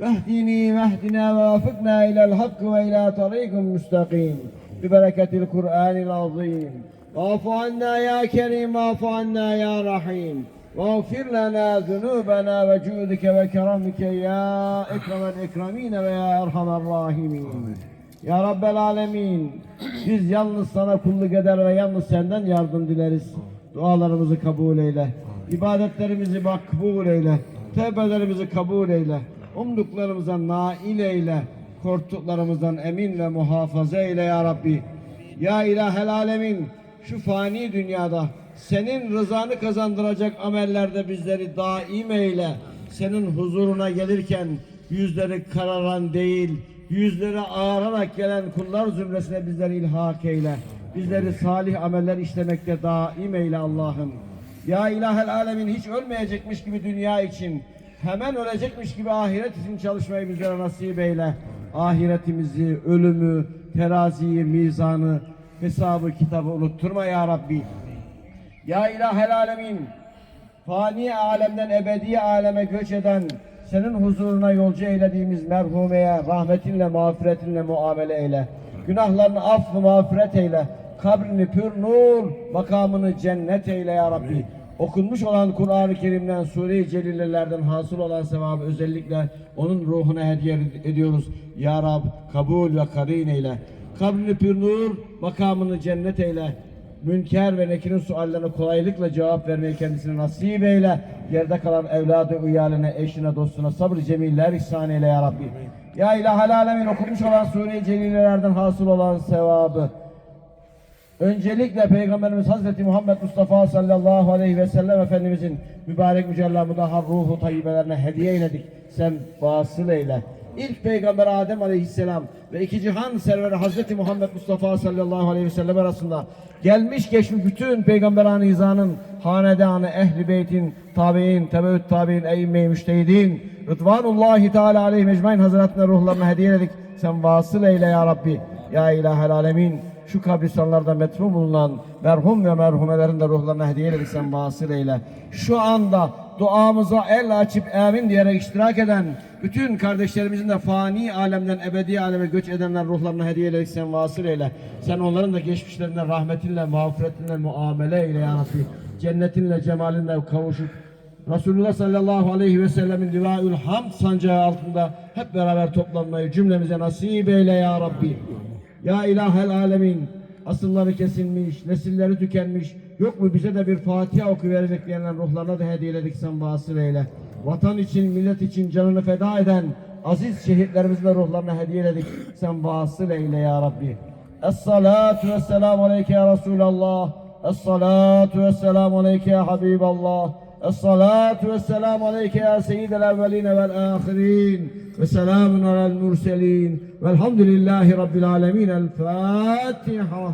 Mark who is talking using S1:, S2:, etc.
S1: واهدني واهدنا ووفقنا إلى الحق وإلى طريق مستقيم ببركة القرآن العظيم واعف عنا يا كريم واعف عنا يا رحيم واغفر لنا ذنوبنا وجودك وكرمك يا أكرم الإكرمين ويا أرحم الراحمين Ya Rabbel Alemin biz yalnız sana kulluk eder ve yalnız senden yardım dileriz. Dualarımızı kabul eyle. İbadetlerimizi makbul eyle. Tevbelerimizi kabul eyle. Umduklarımıza nail eyle. Korktuklarımızdan emin ve muhafaza eyle ya Rabbi. Ya İlahel Alemin şu fani dünyada senin rızanı kazandıracak amellerde bizleri daim eyle. Senin huzuruna gelirken yüzleri kararan değil, yüzleri ağararak gelen kullar zümresine bizleri ilhak eyle. Bizleri salih ameller işlemekte daim eyle Allah'ım. Ya ilahel alemin hiç ölmeyecekmiş gibi dünya için, hemen ölecekmiş gibi ahiret için çalışmayı bizlere nasip eyle. Ahiretimizi, ölümü, teraziyi, mizanı, hesabı, kitabı unutturma ya Rabbi. Ya ilahel alemin, fani alemden ebedi aleme göç eden, senin huzuruna yolcu eylediğimiz merhumeye rahmetinle, mağfiretinle muamele eyle. Günahlarını affı mağfiret eyle. Kabrini pür nur, makamını cennet eyle ya Rabbi. Okunmuş olan Kur'an-ı Kerim'den, Sure-i Celilelerden hasıl olan sevabı özellikle onun ruhuna hediye ediyoruz. Ya Rab kabul ve karin eyle. Kabrini pür nur, makamını cennet eyle. Münker ve nekirin suallerine kolaylıkla cevap vermeyi kendisine nasip eyle. Yerde kalan evladı, uyaline, eşine, dostuna sabır cemiller ihsan eyle ya Rabbi. Ya ilahel alemin okunmuş olan Sure-i Celilelerden hasıl olan sevabı. Öncelikle Peygamberimiz Hazreti Muhammed Mustafa sallallahu aleyhi ve sellem Efendimizin mübarek mücella mudahhar ruhu tayyibelerine hediye eyledik. Sen vasıl eyle. İlk peygamber Adem aleyhisselam ve iki cihan serveri Hazreti Muhammed Mustafa sallallahu aleyhi ve sellem arasında gelmiş geçmiş bütün peygamberan izanın hanedanı, ehli beytin, tabi'in, tebeüt tabi'in, eyyime-i müştehidin, Rıdvanullahi Teala aleyhi mecmain hazretine ruhlarına hediye ededik. Sen vasıl eyle ya Rabbi. Ya ilahel alemin şu kabristanlarda metrum bulunan merhum ve merhumelerin de ruhlarına hediye ededik sen vasıl eyle. Şu anda duamıza el açıp amin diyerek iştirak eden bütün kardeşlerimizin de fani alemden ebedi aleme göç edenler ruhlarına hediye ededik sen vasıl eyle. Sen onların da geçmişlerinden rahmetinle, mağfiretinle muamele eyle ya Rabbi. Cennetinle, cemalinle kavuşup Resulullah sallallahu aleyhi ve sellemin livaül hamd sancağı altında hep beraber toplanmayı cümlemize nasip eyle ya Rabbi. Ya ilahel alemin asılları kesilmiş, nesilleri tükenmiş yok mu bize de bir Fatiha okuverecek diyenler ruhlarına da hediyeledik sen vasıl eyle. Vatan için, millet için canını feda eden aziz şehitlerimizin de ruhlarına hediyeledik sen vasıl eyle ya Rabbi. Es-salatu vesselamu aleyke ya Resulallah. Es-salatu vesselamu aleyke ya Habiballah. الصلاة والسلام عليك يا سيد الأولين والآخرين وسلام على المرسلين والحمد لله رب العالمين. الفاتحة.